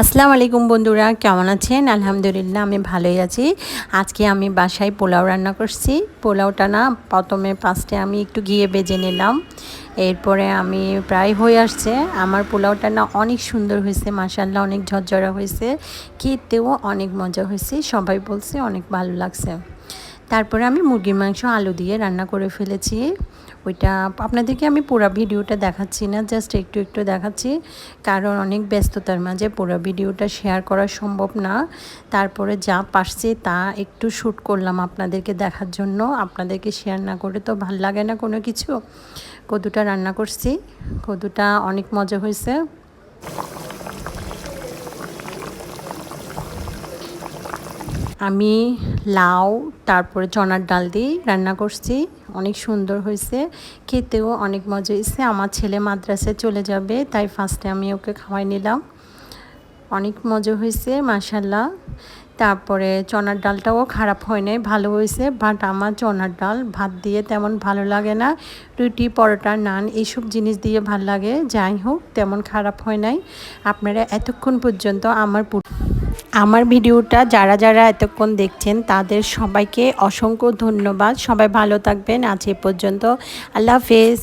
আসসালামু আলাইকুম বন্ধুরা, কেমন আছেন? আলহামদুলিল্লাহ, আমি ভালোই আছি। আজকে আমি বাসায় পোলাও রান্না করছি। পোলাওটা না, প্রথমে পাঁচটে আমি একটু গিয়ে বেজে নিলাম। এরপরে আমি প্রায় হয়ে আসছে। আমার পোলাওটা না অনেক সুন্দর হয়েছে মাসাল্লাহ অনেক ঝরঝরা হয়েছে। খেতেও অনেক মজা হয়েছে, সবাই বলছে অনেক ভালো লাগছে। তারপরে আমি মুরগির মাংস, আলু দিয়ে রান্না করে ফেলেছি। ওইটা আপনাদেরকে আমি পুরো ভিডিওটা দেখাচ্ছি না জাস্ট একটু একটু দেখাচ্ছি। কারণ অনেক ব্যস্ততার মাঝে পুরো ভিডিওটা শেয়ার করা সম্ভব না। তারপরে যা পারছি তা একটু শ্যুট করলাম আপনাদেরকে দেখার জন্য। আপনাদেরকে শেয়ার না করে তো ভালো লাগে না কোনো কিছু। কদুটা রান্না করছি। কদুটা অনেক মজা হয়েছে। আমি লাউ, তারপরে চনার ডাল দিয়ে রান্না করছি। অনেক সুন্দর হয়েছে। খেতেও অনেক মজা হয়েছে। আমার ছেলে মাদ্রাসায় চলে যাবে, তাই ফার্স্টে আমি ওকে খাওয়াই নিলাম। অনেক মজা হয়েছে মাসাল্লাহ তারপরে চনার ডালটাও খারাপ হয় নাই, ভালো হয়েছে। বাট আমার চনার ডাল ভাত দিয়ে তেমন ভালো লাগে না। রুটি, পরোটা, নান এইসব জিনিস দিয়ে ভালো লাগে। যাই হোক, তেমন খারাপ হয় নাই। আপনারা এতক্ষণ পর্যন্ত আমার আমার ভিডিওটা যারা যারা এতক্ষণ দেখছেন, তাদের সবাইকে অসংখ্য ধন্যবাদ। সবাই ভালো থাকবেন। আজ এ পর্যন্ত। আল্লাহ হাফেজ।